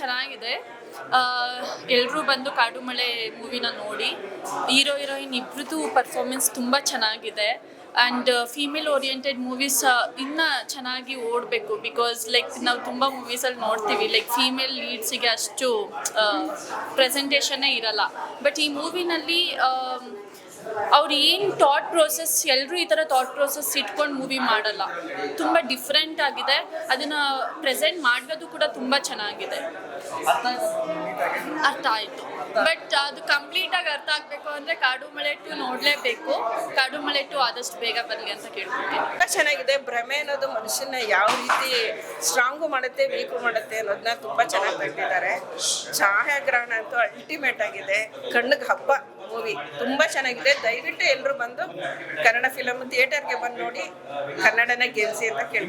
ಚೆನ್ನಾಗಿದೆ. ಎಲ್ಲರೂ ಬಂದು ಕಾಡು ಮಳೆ ಮೂವಿನ ನೋಡಿ. ಹೀರೋ ಹೀರೋಯಿನ್ ಇಬ್ಬರದ್ದು ಪರ್ಫಾರ್ಮೆನ್ಸ್ ತುಂಬ ಚೆನ್ನಾಗಿದೆ. ಆ್ಯಂಡ್ ಫೀಮೇಲ್ ಓರಿಯೆಂಟೆಡ್ ಮೂವೀಸ್ ಇನ್ನೂ ಚೆನ್ನಾಗಿ ಓಡಬೇಕು. ಬಿಕಾಸ್ ಲೈಕ್ ನಾವು ತುಂಬ ಮೂವೀಸಲ್ಲಿ ನೋಡ್ತೀವಿ. ಲೈಕ್ ಫೀಮೇಲ್ ಲೀಡ್ಸಿಗೆ ಅಷ್ಟು ಪ್ರೆಸೆಂಟೇಷನ್ನೇ ಇರಲ್ಲ. ಬಟ್ ಈ ಮೂವಿನಲ್ಲಿ ಅವ್ರು ಏನು ಥಾಟ್ ಪ್ರೋಸೆಸ್ ಎಲ್ಲರೂ ಈ ಥರ ಥಾಟ್ ಪ್ರೋಸೆಸ್ ಇಟ್ಕೊಂಡು ಮೂವಿ ಮಾಡಲ್ಲ. ತುಂಬ ಡಿಫ್ರೆಂಟ್ ಆಗಿದೆ. ಅದನ್ನು ಪ್ರೆಸೆಂಟ್ ಮಾಡೋದು ಕೂಡ ತುಂಬ ಚೆನ್ನಾಗಿದೆ. ಅರ್ಥ ಆಯಿತು. ಬಟ್ ಅದು ಕಂಪ್ಲೀಟಾಗಿ ಅರ್ಥ ಆಗಬೇಕು ಅಂದರೆ ಕಾಡು ಮಳೆ ಟು ನೋಡಲೇಬೇಕು. ಕಾಡು ಮಳೆ ಟು ಆದಷ್ಟು ಬೇಗ ಬರಲಿ ಅಂತ ಕೇಳ್ಕೊಳ್ತೀನಿ ತುಂಬ ಚೆನ್ನಾಗಿದೆ. ಭ್ರಮೆ ಅನ್ನೋದು ಮನುಷ್ಯನ ಯಾವ ರೀತಿ ಸ್ಟ್ರಾಂಗು ಮಾಡುತ್ತೆ ವೀಕು ಮಾಡುತ್ತೆ ಅನ್ನೋದನ್ನ ತುಂಬ ಚೆನ್ನಾಗಿ ತೆಗೆದಿದ್ದಾರೆ ಛಾಯಾಗ್ರಹಣ ಅಂತೂ ಅಲ್ಟಿಮೇಟ್ ಆಗಿದೆ. ಕಣ್ಣಿಗೆ ಹಬ್ಬ. ಮೂವಿ ತುಂಬ ಚೆನ್ನಾಗಿದೆ. ದಯವಿಟ್ಟು ಎಲ್ಲರೂ ಬಂದು ಕನ್ನಡ ಫಿಲಮ್ ಥಿಯೇಟರ್ಗೆ ಬಂದು ನೋಡಿ ಕನ್ನಡನ ಗೆಲ್ಸಿ ಅಂತ ಕೇಳಿ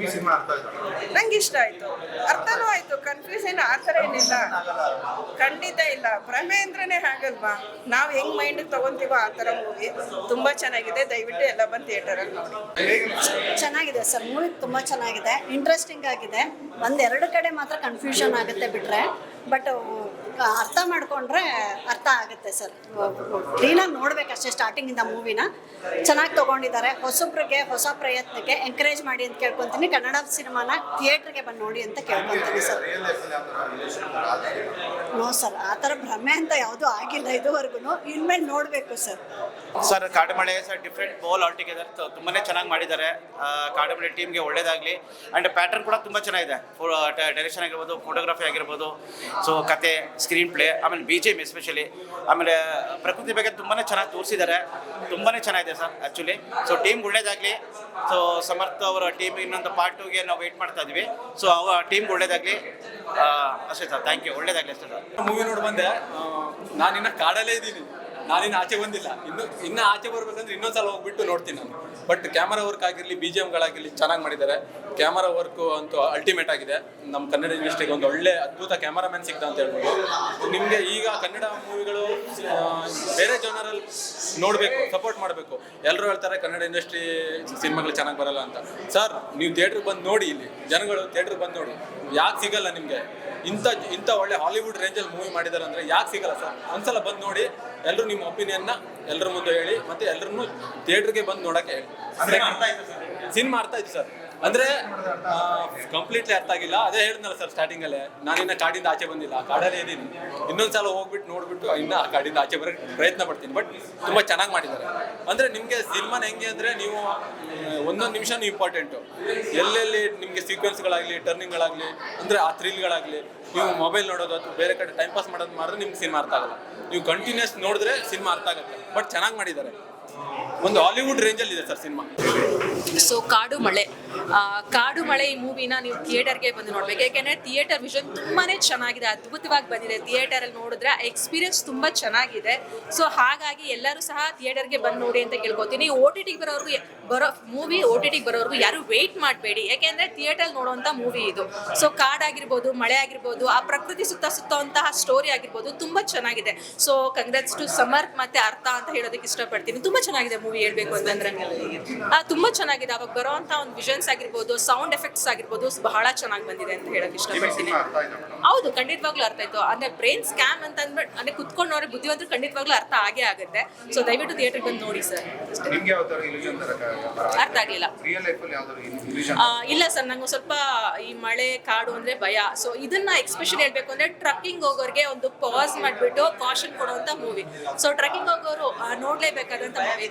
ನಂಗೆ ಇಷ್ಟ ಆಯ್ತು. ಅರ್ಥನೂ ಆಯ್ತು. ಕನ್ಫ್ಯೂಷನ್ ಆ ಥರ ಏನಿಲ್ಲ. ಖಂಡಿತ ಇಲ್ಲ. ಭ್ರಮೆ ಅಂದ್ರೇ ಹಾಗಲ್ವಾ? ನಾವು ಹೆಂಗ್ ಮೈಂಡ್ ತಗೊಂತೀವೋ ಆ ಥರ ಮೂವಿ ತುಂಬ ಚೆನ್ನಾಗಿದೆ. ದಯವಿಟ್ಟು ಎಲ್ಲ ಬಂದು ಥಿಯೇಟರಲ್ಲಿ ನೋಡಿ. ಚೆನ್ನಾಗಿದೆ ಸರ್. ಮೂವಿ ತುಂಬ ಚೆನ್ನಾಗಿದೆ. ಇಂಟ್ರೆಸ್ಟಿಂಗ್ ಆಗಿದೆ. ಒಂದೆರಡು ಕಡೆ ಮಾತ್ರ ಕನ್ಫ್ಯೂಷನ್ ಆಗುತ್ತೆ ಬಿಟ್ರೆ. ಬಟ್ ಅರ್ಥ ಮಾಡ್ಕೊಂಡ್ರೆ ಅರ್ಥ ಆಗುತ್ತೆ ಸರ್. ಕ್ಲೀನಾಗಿ ನೋಡ್ಬೇಕಷ್ಟೇ ಸ್ಟಾರ್ಟಿಂಗಿಂದ ಮೂವಿನ. ಚೆನ್ನಾಗಿ ತಗೊಂಡಿದ್ದಾರೆ. ಹೊಸಬ್ರಿಗೆ ಹೊಸ ಪ್ರಯತ್ನಕ್ಕೆ ಎಂಕರೇಜ್ ಮಾಡಿ ಅಂತ ಕೇಳ್ಕೊತೀನಿ. ಕನ್ನಡ ಸಿನಿಮಾನ ಥಿಯೇಟ್ರಿಗೆ ಬಂದು ನೋಡಿ ಅಂತ ಕೇಳ್ಕೊತೀನಿ ಸರ್. ನೋ ಸರ್, ಆ ಥರ ಭ್ರಮೆ ಅಂತ ಯಾವುದೂ ಆಗಿಲ್ಲ ಇದುವರೆಗೂ. ಇನ್ಮೇಲೆ ನೋಡಬೇಕು sir. Sir, Kaadumale sir different ಬೋಲ್ ಆಲ್ ಟುಗೆದರ್ ತುಂಬಾ ಚೆನ್ನಾಗಿ ಮಾಡಿದ್ದಾರೆ. ಕಾಡಮಳೆ ಟೀಮ್ಗೆ ಒಳ್ಳೇದಾಗಲಿ. ಆ್ಯಂಡ್ ಪ್ಯಾಟರ್ನ್ ಕೂಡ ತುಂಬ ಚೆನ್ನಾಗಿದೆ. ಡೈರೆಕ್ಷನ್ ಆಗಿರ್ಬೋದು ಫೋಟೋಗ್ರಫಿ ಆಗಿರ್ಬೋದು. ಸೊ ಕತೆ ಸ್ಕ್ರೀನ್ ಪ್ಲೇ ಆಮೇಲೆ ಬಿ ಜಿ ಎಂ ಎಸ್ಪೆಷಲಿ ಆಮೇಲೆ, ಪ್ರಕೃತಿ ಬಗ್ಗೆ ತುಂಬಾ ಚೆನ್ನಾಗಿ ತೋರಿಸಿದ್ದಾರೆ. ತುಂಬಾ ಚೆನ್ನಾಗಿದೆ ಸರ್ ಆ್ಯಕ್ಚುಲಿ ಸೊ ಟೀಮ್ ಒಳ್ಳೇದಾಗಲಿ. ಸೊ ಸಮರ್ಥ ಅವರ ಟೀಮ್ ಇನ್ನೊಂದು ಪಾರ್ಟ್ ಟೂಗೆ ನಾವು ವೆಯ್ಟ್ ಮಾಡ್ತಾ ಇದ್ವಿ. ಸೊ ಅವ ಟೀಮ್ಗೆ ಒಳ್ಳೇದಾಗಲಿ. ಅಷ್ಟೇ ಸರ್ ಥ್ಯಾಂಕ್ ಯು ಒಳ್ಳೇದಾಗಲಿ ಅಷ್ಟೇ ಸರ್. ಮೂವಿ ನೋಡಿ ಬಂದೆ. ನಾನು ನಾನಿನ್ನ ಕಾಡಲ್ಲೇ ಇದ್ದೀನಿ. ನಾನಿನ್ನ ಆಚೆ ಬಂದಿಲ್ಲ. ಇನ್ನು ಇನ್ನು ಆಚೆ ಬರ್ಬೇಕಂದ್ರೆ ಇನ್ನೊಂದ್ಸಲ ಹೋಗ್ಬಿಟ್ಟು ನೋಡ್ತೀನಿ ನಾನು. ಬಟ್ ಕ್ಯಾಮರಾ ವರ್ಕ್ ಆಗಿರಲಿ ಬಿ ಜಿ ಎಮ್ಗಳಾಗಿರಲಿ ಚೆನ್ನಾಗಿ ಮಾಡಿದ್ದಾರೆ. ಕ್ಯಾಮರಾ ವರ್ಕು ಅಂತೂ ಅಲ್ಟಿಮೇಟ್ ಆಗಿದೆ. ನಮ್ಮ ಕನ್ನಡ ಇಂಡಸ್ಟ್ರಿಗೆ ಒಂದು ಒಳ್ಳೆ ಅದ್ಭುತ ಕ್ಯಾಮರಾಮ್ಯಾನ್ ಸಿಗ್ತಾ ಅಂತ ಹೇಳ್ಬೋದು. ನಿಮಗೆ ಈಗ ಕನ್ನಡ ಮೂವಿಗಳು ಬೇರೆ ಜನರಲ್ಲಿ ನೋಡಬೇಕು ಸಪೋರ್ಟ್ ಮಾಡಬೇಕು. ಎಲ್ಲರೂ ಹೇಳ್ತಾರೆ ಕನ್ನಡ ಇಂಡಸ್ಟ್ರಿ ಸಿನಿಮಾಗಳು ಚೆನ್ನಾಗಿ ಬರಲ್ಲ ಅಂತ. ಸರ್ ನೀವು ಥಿಯೇಟ್ರಿಗೆ ಬಂದು ನೋಡಿ ಇಲ್ಲಿ. ಜನಗಳು ಥಿಯೇಟ್ರಿಗೆ ಬಂದು ನೋಡಿ. ಯಾಕೆ ಸಿಗಲ್ಲ ನಿಮಗೆ? ಇಂಥ ಇಂಥ ಒಳ್ಳೆ ಹಾಲಿವುಡ್ ರೇಂಜಲ್ಲಿ ಮೂವಿ ಮಾಡಿದ್ದಾರೆ ಅಂದರೆ ಯಾಕೆ ಸಿಗಲ್ಲ ಸರ್ ಒಂದ್ಸಲ ಬಂದು ನೋಡಿ. ಎಲ್ಲರೂ ನಿಮ್ಮ ಒಪಿನಿಯನ್ನ ಎಲ್ಲರ ಮುಂದೆ ಹೇಳಿ ಮತ್ತೆ ಎಲ್ಲರನ್ನು ಥಿಯೇಟರ್ಗೆ ಬಂದು ನೋಡಕ್ಕೆ ಹೇಳಿ. ಸಿನಿಮಾ ಅರ್ಥ ಆಯ್ತು ಸರ್ ಅಂದ್ರೆ ಕಂಪ್ಲೀಟ್ಲಿ ಅರ್ಥ ಆಗಿಲ್ಲ. ಅದೇ ಹೇಳಿದ್ನಲ್ಲ ಸರ್ ಸ್ಟಾರ್ಟಿಂಗ್ ಅಲ್ಲೇ ಇನ್ನ ಕಾಡಿಂದ ಆಚೆ ಬಂದಿಲ್ಲ. ಕಾಡಲ್ಲಿ ಇದ್ದೀನಿ. ಇನ್ನೊಂದ್ಸಲ ಹೋಗ್ಬಿಟ್ಟು ನೋಡ್ಬಿಟ್ಟು ಇನ್ನ ಕಾಡಿಂದ ಆಚೆ ಬರಕ್ಕೆ ಪ್ರಯತ್ನ ಪಡ್ತೀನಿ. ಬಟ್ ತುಂಬಾ ಚೆನ್ನಾಗಿ ಮಾಡಿದ್ದಾರೆ. ಅಂದ್ರೆ ನಿಮ್ಗೆ ಸಿನಿಮಾನ ಹೆಂಗೆ ಅಂದ್ರೆ ನೀವು ಒಂದೊಂದು ನಿಮಿಷನೂ ಇಂಪಾರ್ಟೆಂಟ್ ಎಲ್ಲೆಲ್ಲಿ ನಿಮಗೆ ಸೀಕ್ವೆನ್ಸ್ಗಳಾಗಲಿ ಟರ್ನಿಂಗ್ಗಳಾಗಲಿ ಅಂದ್ರೆ ಆ ಥ್ರಿಲ್ಗಳಾಗಲಿ ನೀವು ಮೊಬೈಲ್ ನೋಡೋದು ಅಥವಾ ಬೇರೆ ಕಡೆ ಟೈಮ್ ಪಾಸ್ ಮಾಡೋದು ಮಾಡಿದ್ರೆ ನಿಮ್ಗೆ ಸಿನಿಮಾ ಅರ್ಥ ಆಗಲ್ಲ. ನೀವು ಕಂಟಿನ್ಯೂಸ್ ನೋಡಿದ್ರೆ ಸಿನಿಮಾ ಅರ್ಥ ಆಗುತ್ತೆ. ಬಟ್ ಚೆನ್ನಾಗಿ ಮಾಡಿದ್ದಾರೆ. ಒಂದು ಹಾಲಿವುಡ್ ರೇಂಜಲ್ಲಿ ಇದೆ ಸರ್ ಸಿನಿಮಾ. ಸೊ ಕಾಡು ಮಳೆ. ಕಾಡು ಮಳೆ ಈ ಮೂವಿನ ನೀವು ಥಿಯೇಟರ್ಗೆ ಬಂದು ನೋಡ್ಬೇಕು. ಯಾಕೆಂದ್ರೆ ಥಿಯೇಟರ್ ವಿಷನ್ ತುಂಬಾನೇ ಚೆನ್ನಾಗಿದೆ, ಅದ್ಭುತವಾಗಿ ಬಂದಿದೆ. ಥಿಯೇಟರಲ್ಲಿ ನೋಡಿದ್ರೆ ಎಕ್ಸ್ಪೀರಿಯನ್ಸ್ ತುಂಬಾ ಚೆನ್ನಾಗಿದೆ. ಸೊ ಹಾಗಾಗಿ ಎಲ್ಲರೂ ಸಹ ಥಿಯೇಟರ್ಗೆ ಬಂದು ನೋಡಿ ಅಂತ ಕೇಳ್ಕೊತೀನಿ. ಓ ಟಿ ಟಿಗೆ ಬರೋರ್ಗು ಬರೋ ಮೂವಿ ಓ ಟಿ ಟಿಗೆ ಬರೋರ್ಗು ಯಾರು ವೆಯ್ಟ್ ಮಾಡಬೇಡಿ. ಯಾಕೆಂದ್ರೆ ಥಿಯೇಟರ್ ನೋಡುವಂಥ ಮೂವಿ ಇದು. ಸೊ ಕಾಡಾಗಿರ್ಬೋದು ಮಳೆ ಆಗಿರ್ಬೋದು ಆ ಪ್ರಕೃತಿ ಸುತ್ತ ಸುತ್ತುವಂತಹ ಸ್ಟೋರಿ ಆಗಿರ್ಬೋದು ತುಂಬಾ ಚೆನ್ನಾಗಿದೆ. ಸೊ ಕಂಗ್ರಾಟ್ಸ್ ಟು ಸಮರ್ಥ್ ಮತ್ತೆ ಅರ್ಥ ಅಂತ ಹೇಳೋದಕ್ಕೆ ಇಷ್ಟಪಡ್ತೀನಿ. ತುಂಬಾ ಚೆನ್ನಾಗಿದೆ ಮೂವಿ ಹೇಳ್ಬೇಕು ಅಂತಂದ್ರೆ. ತುಂಬಾ ಚೆನ್ನಾಗಿದೆ ಅವಾಗ ಬರೋಂಥ ಒಂದು ವಿಷನ್ಸ್ ಆಗಿರ್ಬೋದು ಸೌಂಡ್ ಎಫೆಕ್ಟ್ಸ್ ಆಗಿರ್ಬೋದು ಬಹಳ ಚೆನ್ನಾಗಿ ಬಂದಿದೆ ಅಂತ ಹೇಳಕ್ ಇಷ್ಟಪಡ್ತೀನಿ. ಹೌದು ಖಂಡಿತವಾಗ್ಲೂ ಅರ್ಥ ಆಯ್ತು. ಅಂದ್ರೆ ಬ್ರೈನ್ ಸ್ಕ್ಯಾಮ್ ಅಂತ ಅಂದ್ಬಿಟ್ಟು ಅಂದ್ರೆ ಕುತ್ಕೊಂಡು ನೋಡಿ ಬುದ್ಧಿವಂತರು ಖಂಡಿತವಾಗ್ಲೂ ಅರ್ಥ ಆಗೇ ಆಗುತ್ತೆ. ಸೊ ದಯವಿಟ್ಟು ಥಿಯೇಟರ್ ಬಂದು ನೋಡಿ ಸರ್. ಅರ್ಥ ಆಗ್ಲಿಲ್ಲ. ಇಲ್ಲ ಸರ್ ನಂಗೆ ಸ್ವಲ್ಪ ಈ ಮಳೆ ಕಾಡು ಅಂದ್ರೆ ಭಯ. ಸೊ ಇದನ್ನ ಎಕ್ಸ್ಪೆಷಲಿ ಹೇಳ್ಬೇಕು ಅಂದ್ರೆ ಟ್ರಕ್ಕಿಂಗ್ ಹೋಗೋರಿಗೆ ಒಂದು ಪಾಸ್ ಮಾಡ್ಬಿಟ್ಟು ಕಾಷನ್ ಕೊಡುವಂತ ಮೂವಿ ಸೊ ಟ್ರಕ್ಕಿಂಗ್ ಹೋಗೋರು ನೋಡ್ಲೇಬೇಕಾದಂತ ಮೂವಿ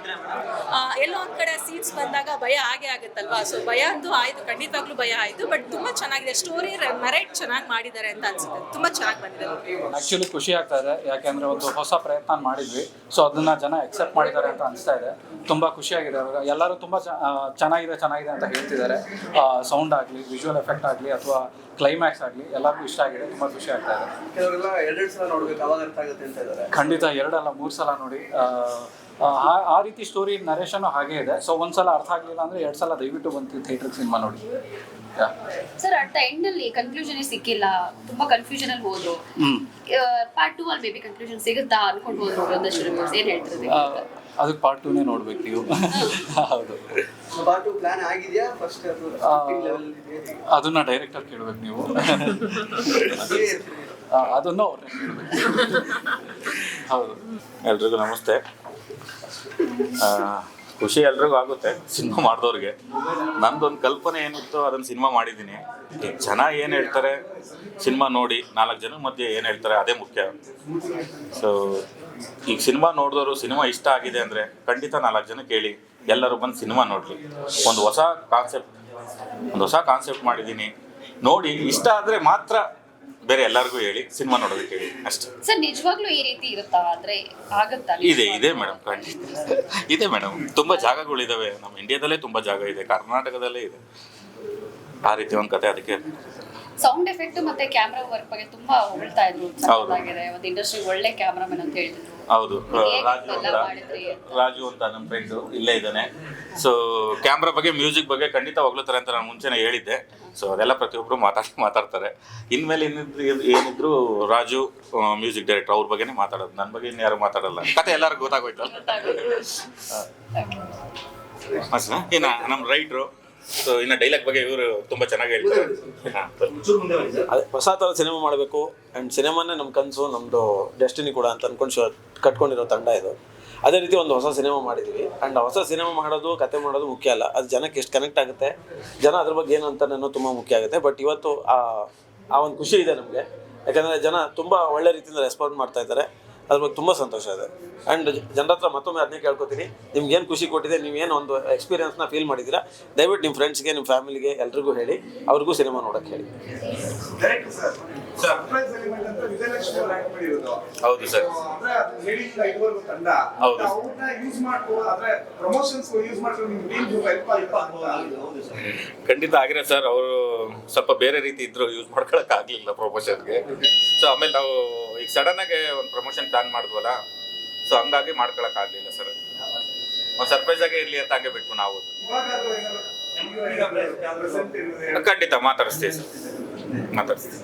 ಎಲ್ಲೋ ಒಂದ್ ಕಡೆ ಸೀನ್ಸ್ ಬಂದಾಗ ಭಯ ಆಗೇ ಆಗುತ್ತಲ್ವಾ? ಸೊ ಭಯ ಅಂತೂ ಆಯ್ತು. ಖಂಡಿತವಾಗ್ಲೂ ಭಯ ಆಯ್ತು. ಬಟ್ ತುಂಬಾ ಚೆನ್ನಾಗಿದೆ. ಸ್ಟೋರಿ ಮೆರೈಟ್ ಚೆನ್ನಾಗಿ ಮಾಡಿದ್ದಾರೆ ಅಂತ ಅನ್ಸುತ್ತೆ. ತುಂಬಾ ಚೆನ್ನಾಗಿ ಬಂದಿದೆ ಆ್ಯಕ್ಚುಲಿ ಖುಷಿ ಆಗ್ತಾ ಇದೆ. ಯಾಕೆಂದರೆ ಒಂದು ಹೊಸ ಪ್ರಯತ್ನ ಮಾಡಿದ್ವಿ. ಸೊ ಅದನ್ನ ಜನ ಎಕ್ಸೆಪ್ಟ್ ಮಾಡಿದ್ದಾರೆ ಅಂತ ಅನಿಸ್ತಾ ಇದೆ. ತುಂಬ ಖುಷಿಯಾಗಿದೆ ಅವಾಗ ಎಲ್ಲರೂ ತುಂಬ ಚೆನ್ನಾಗಿದೆ ಚೆನ್ನಾಗಿದೆ ಅಂತ ಹೇಳ್ತಿದ್ದಾರೆ. ಸೌಂಡ್ ಆಗಲಿ ವಿಜುವಲ್ ಎಫೆಕ್ಟ್ ಆಗಲಿ ಅಥವಾ ಕ್ಲೈಮ್ಯಾಕ್ಸ್ ಆಗಲಿ ಎಲ್ಲರಿಗೂ ಇಷ್ಟ ಆಗಿದೆ. ತುಂಬ ಖುಷಿ ಆಗ್ತಾ ಇದೆ. ಕೆಲವರೆಲ್ಲ ಎರಡೆರಡು ಸಲ ನೋಡ್ಬೇಕು. ಅವಾಗ ಅರ್ಥ ಆಗುತ್ತೆ ಅಂತ ಇದ್ದಾರೆ. ಖಂಡಿತ ಎರಡಲ್ಲ ಮೂರು ಸಲ ನೋಡಿ. ಆ, ರೀತಿ ಸ್ಟೋರಿ ನರೇಷನ್ ಹಾಗೇ ಇದೆ. ಸೊ ಒಂದ್ಸಲ ಅರ್ಥ ಆಗಲಿಲ್ಲ ಅಂದ್ರೆ ಎರಡು ಸಲ ದಯವಿಟ್ಟು ಬಂತು ಥಿಯೇಟರ್ ಸಿನಿಮಾ ನೋಡಿ. ಸರ್ ಅಟ್ ದ ಎಂಡ್ ಅಲ್ಲಿ ಕನ್ಕ್ಲೂಷನ್ ಸಿಕ್ಕಿಲ್ಲ. ತುಂಬಾ ಕನ್ಫ್ಯೂಷನ್ ಅಲ್ಲಿ ಹೋದ್ರು. ಪಾರ್ಟ್ ಟೂ ಅಲ್ಲಿ ಮೇಬಿ ಕನ್ಕ್ಲೂಷನ್ ಸಿಗುತ್ತಾ ಅನ್ಕೊಂಡು ಹೋದ್ರು ಒಂದಷ್ಟು ರಿವ್ಯೂಸ್ ಏನ್ ಹೇಳ್ತಿರೋದು ಅದಕ್ಕೆ? ಪಾರ್ಟ್ ಟೂನೇ ನೋಡ್ಬೇಕು ನೀವು. ಹೌದು. ಪಾರ್ಟ್ ಟು ಪ್ಲಾನ್ ಆಗಿದೆಯಾ? ಫಸ್ಟ್ ಆ, ಲೆವೆಲ್ ಅದನ್ನ ಡೈರೆಕ್ಟರ್ ಕೇಳ್ಬೇಕು ನೀವು. ಅದನ್ನು ಹೌದು ಎಲ್ರಿಗೂ ನಮಸ್ತೆ. ಖುಷಿ ಎಲ್ರಿಗೂ ಆಗುತ್ತೆ ಸಿನಿಮಾ ಮಾಡಿದವ್ರಿಗೆ. ನಂದೊಂದು ಕಲ್ಪನೆ ಏನಿತ್ತು ಅದನ್ನು ಸಿನಿಮಾ ಮಾಡಿದ್ದೀನಿ ಜನ ಏನು ಹೇಳ್ತಾರೆ? ಸಿನಿಮಾ ನೋಡಿ, ನಾಲ್ಕು ಜನ ಮಧ್ಯೆ ಏನು ಹೇಳ್ತಾರೆ ಅದೇ ಮುಖ್ಯ. ಸೊ ಈಗ ಸಿನಿಮಾ ನೋಡಿದವರು ಸಿನಿಮಾ ಇಷ್ಟ ಆಗಿದೆ ಅಂದರೆ ಖಂಡಿತ ನಾಲ್ಕು ಜನ ಕೇಳಿ, ಎಲ್ಲರೂ ಬಂದು ಸಿನಿಮಾ ನೋಡಲಿ ಒಂದು ಹೊಸ ಕಾನ್ಸೆಪ್ಟ್ ಒಂದು ಹೊಸ ಕಾನ್ಸೆಪ್ಟ್ ಮಾಡಿದ್ದೀನಿ ನೋಡಿ, ಇಷ್ಟ ಆದರೆ ಮಾತ್ರ ಬೇರೆ ಎಲ್ಲರಿಗೂ ಹೇಳಿ ಸಿನಿಮಾ ನೋಡೋದಕ್ಕೆ ಹೇಳಿ ಅಷ್ಟೇ. ಸರ್ ನಿಜವಾಗ್ಲೂ ಈ ರೀತಿ ಇರುತ್ತಾ? ಆದ್ರೆ ಆಗತ್ತಾ ಇದೆ ಇದೆ ಮೇಡಮ್ ಖಂಡಿತ. ಇದೆ ಮೇಡಮ್. ತುಂಬಾ ಜಾಗಗಳಿದಾವೆ ನಮ್ಮ ಇಂಡಿಯಾದಲ್ಲೇ ತುಂಬಾ ಜಾಗ ಇದೆ ಕರ್ನಾಟಕದಲ್ಲೇ ಇದೆ. ಆ ರೀತಿ ಒಂದು ಕತೆ ಅದಕ್ಕೆ. ಸೌಂಡ್ ಎಫೆಕ್ಟ್ ಮತ್ತೆ ಕ್ಯಾಮ್ರಾ ವರ್ಕ್ ಬಗ್ಗೆ ತುಂಬಾ ಹೊಗಳ್ತಾ ಇದ್ರು. ಹೌದು. ಚೆನ್ನಾಗಿದೆ. ಒಂದು ಇಂಡಸ್ಟ್ರಿ ಒಳ್ಳೆ ಕ್ಯಾಮ್ರಾಮನ್ ಅಂತ ಹೇಳ್ತಿದ್ರು. ಹೌದು. ರಾಜು ಅಂತ. ರಾಜು ಅಂತ ನಮ್ಮ ಫ್ರೆಂಡು ಇಲ್ಲೇ ಇದ್ದಾನೆ. ಸೊ ಕ್ಯಾಮ್ರಾ ಬಗ್ಗೆ ಮ್ಯೂಸಿಕ್ ಬಗ್ಗೆ ಖಂಡಿತ ಹೋಗ್ಲತ್ತಾರೆ ಅಂತ ನಾನು ಮುಂಚೆನೇ ಹೇಳಿದ್ದೆ. ಸೊ ಅದೆಲ್ಲ ಪ್ರತಿಯೊಬ್ಬರು ಮಾತಾಡ್ ಮಾತಾಡ್ತಾರೆ. ಇನ್ಮೇಲೆ ಏನಿದ್ರು ಏನಿದ್ರು ರಾಜು ಮ್ಯೂಸಿಕ್ ಡೈರೆಕ್ಟರ್ ಅವ್ರ ಬಗ್ಗೆನೇ ಮಾತಾಡೋದು. ನನ್ನ ಬಗ್ಗೆ ಇನ್ಯಾರು ಮಾತಾಡಲ್ಲ. ಕತೆ ಎಲ್ಲರಿಗೂ ಗೊತ್ತಾಗೋಯ್ತಲ್ಲ ಏನ ಇನ್ನು ನಮ್ಮ ರೈಟ್ರು ಸೊ ಇನ್ನು ಡೈಲಾಗ್ ಬಗ್ಗೆ ಇವರು ತುಂಬಾ ಚೆನ್ನಾಗಿ ಹೇಳ್ತಾರೆ. ಹಾಂ ಅದೇ ಹೊಸ ಥರ ಸಿನಿಮಾ ಮಾಡಬೇಕು. ಆ್ಯಂಡ್ ಸಿನಿಮಾನೇ ನಮ್ಮ ಕನಸು ನಮ್ಮದು ಡೆಸ್ಟಿನಿ ಕೂಡ ಅಂತ ಅಂದ್ಕೊಂಡು ಶೋ ಕಟ್ಕೊಂಡಿರೋ ತಂಡ ಇದು. ಅದೇ ರೀತಿ ಒಂದು ಹೊಸ ಸಿನಿಮಾ ಮಾಡಿದ್ವಿ. ಆ್ಯಂಡ್ ಹೊಸ ಸಿನಿಮಾ ಮಾಡೋದು ಕತೆ ಮಾಡೋದು ಮುಖ್ಯ ಅಲ್ಲ. ಅದು ಜನಕ್ಕೆ ಎಷ್ಟು ಕನೆಕ್ಟ್ ಆಗುತ್ತೆ ಜನ ಅದ್ರ ಬಗ್ಗೆ ಏನು ಅಂತ ಅನ್ನೋ ತುಂಬ ಮುಖ್ಯ ಆಗುತ್ತೆ. ಬಟ್ ಇವತ್ತು ಆ ಆ ಒಂದು ಖುಷಿ ಇದೆ ನಮಗೆ. ಯಾಕಂದರೆ ಜನ ತುಂಬ ಒಳ್ಳೆ ರೀತಿಯಿಂದ ರೆಸ್ಪಾಂಡ್ ಮಾಡ್ತಾ ಇದ್ದಾರೆ. ಅದ್ರ ಬಗ್ಗೆ ತುಂಬ ಸಂತೋಷ ಇದೆ. ಆ್ಯಂಡ್ ಜನರ ಹತ್ರ ಮತ್ತೊಮ್ಮೆ ಅದನ್ನೇ ಕೇಳ್ಕೊತೀನಿ. ನಿಮ್ಗೆ ಏನು ಖುಷಿ ಕೊಟ್ಟಿದೆ ನೀವೇನು ಒಂದು ಎಕ್ಸ್ಪೀರಿಯನ್ಸ್ನ ಫೀಲ್ ಮಾಡಿದ್ದೀರಾ? ದಯವಿಟ್ಟು ನಿಮ್ಮ ಫ್ರೆಂಡ್ಸ್ಗೆ ನಿಮ್ಮ ಫ್ಯಾಮಿಲಿಗೆ ಎಲ್ರಿಗೂ ಹೇಳಿ. ಅವ್ರಿಗೂ ಸಿನಿಮಾ ನೋಡೋಕ್ಕೆ ಹೇಳಿ. ಹೌದು ಸರ್. ಹೌದು. ಖಂಡಿತ ಆಗಿರೋ ಸರ್, ಅವರು ಸ್ವಲ್ಪ ಬೇರೆ ರೀತಿ ಇದ್ರು ಯೂಸ್ ಮಾಡ್ಕೊಳಕ್ ಆಗ್ಲಿಲ್ಲ ಪ್ರಮೋಷನ್ಗೆ ಸೊ ಆಮೇಲೆ ನಾವು ಈಗ ಸಡನ್ ಆಗಿ ಒಂದು ಪ್ರಮೋಷನ್ ಪ್ಲಾನ್ ಮಾಡಿದ್ವಲ್ಲ? ಸೊ ಹಂಗಾಗಿ ಮಾಡ್ಕೊಳಕ್ ಆಗ್ಲಿಲ್ಲ ಸರ್ ಒಂದು ಸರ್ಪ್ರೈಸ್ ಆಗಿ ಇರ್ಲಿ ಅಂತ ಹಂಗೆ ಬಿಟ್ಟು ನಾವು. ಖಂಡಿತ ಮಾತಾಡಿಸ್ತೀವಿ ಸರ್ ಮಾತಾಡಿಸ್ತೀವಿ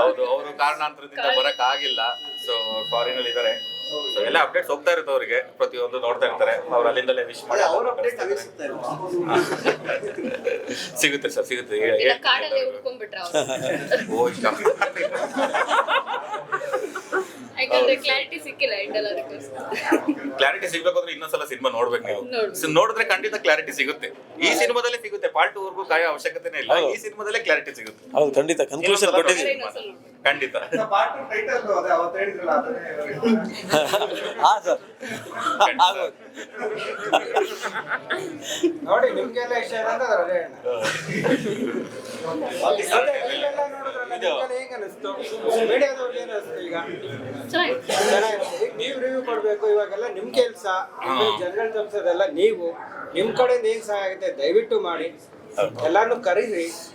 ಹೌದು ಅವರು ಕಾರಣಾಂತರದಿಂದ ಬರಕ್ ಆಗಿಲ್ಲ. ಸೊ ಫಾರಿನ್ ಅಲ್ಲಿ ಇದಾರೆ. ಸೊ ಎಲ್ಲ ಅಪ್ಡೇಟ್ಸ್ ಹೋಗ್ತಾ ಇರುತ್ತೆ ಅವರಿಗೆ. ಪ್ರತಿಯೊಂದು ನೋಡ್ತಾ ಇರ್ತಾರೆ. ಅವ್ರು ಅಲ್ಲಿಂದಲೇ ವಿಶ್ ಮಾಡಿ ಸಿಗುತ್ತೆ ಸರ್ ಸಿಗುತ್ತೆ. ಓ ಕ್ಲಾರಿಟಿ ಸಿಕ್ಕಿಲ್ಲ ಕ್ಲಾರಿಟಿ ಸಿಗ್ಬೇಕು ಅಂದ್ರೆ ಇನ್ನೊಂದ್ಸಲ ಸಿನಿಮಾ ನೋಡ್ಬೇಕು ನೀವು. ಸೊ ನೋಡಿದ್ರೆ ಖಂಡಿತ ಕ್ಲಾರಿಟಿ ಸಿಗುತ್ತೆ. ಈ ಸಿನಿಮಾದಲ್ಲೇ ಸಿಗುತ್ತೆ. ಪಾರ್ಟ್ ಟೂ ವರ್ಗೂ ಕಾಯೋ ಅವಶ್ಯಕತೆನೇ ಇಲ್ಲ. ಈ ಸಿನಿಮಾದಲ್ಲೇ ಕ್ಲಾರಿಟಿ ಸಿಗುತ್ತೆ. ಹೌದು ಖಂಡಿತ. ಕನ್ಕ್ಲೂಷನ್ ಕೊಟ್ಟಿದ್ದೀವಿ. ಇನ್ನೊಂದ್ಸಲ ಖಂಡಿತ. ಪಾರ್ಟ್ ಟೈಟಲ್ ಅದೇ ಅವತ್ತು ಹೇಳಿದ್ರಲ್ಲ ಅದನ್ನೇ ಹಾಂ ಸರ್. ನೋಡಿ ನಿಮ್ಗೆಲ್ಲ ಇಷ್ಟ ಇಲ್ಲ ಅಂತ ಅದೇ ಹೇಗೆ ಅನಿಸ್ತು ಮೀಡಿಯಾದವ್ರಿಗೆ ಏನು ಅನಿಸ್ತು ಈಗ? ಚೆನ್ನಾಗಿರುತ್ತೆ. ಈಗ ನೀವು ರಿವ್ಯೂ ಕೊಡ್ಬೇಕು ಇವಾಗೆಲ್ಲ ನಿಮ್ ಕೆಲ್ಸ ಜನರಲ್ ತಪ್ಸೋದೆಲ್ಲ ನೀವು. ನಿಮ್ ಕಡೆಯಿಂದ ಏನ್ ಸಹಾಯ ಆಗುತ್ತೆ ದಯವಿಟ್ಟು ಮಾಡಿ. ಎಲ್ಲಾನು ಕರೀರಿ.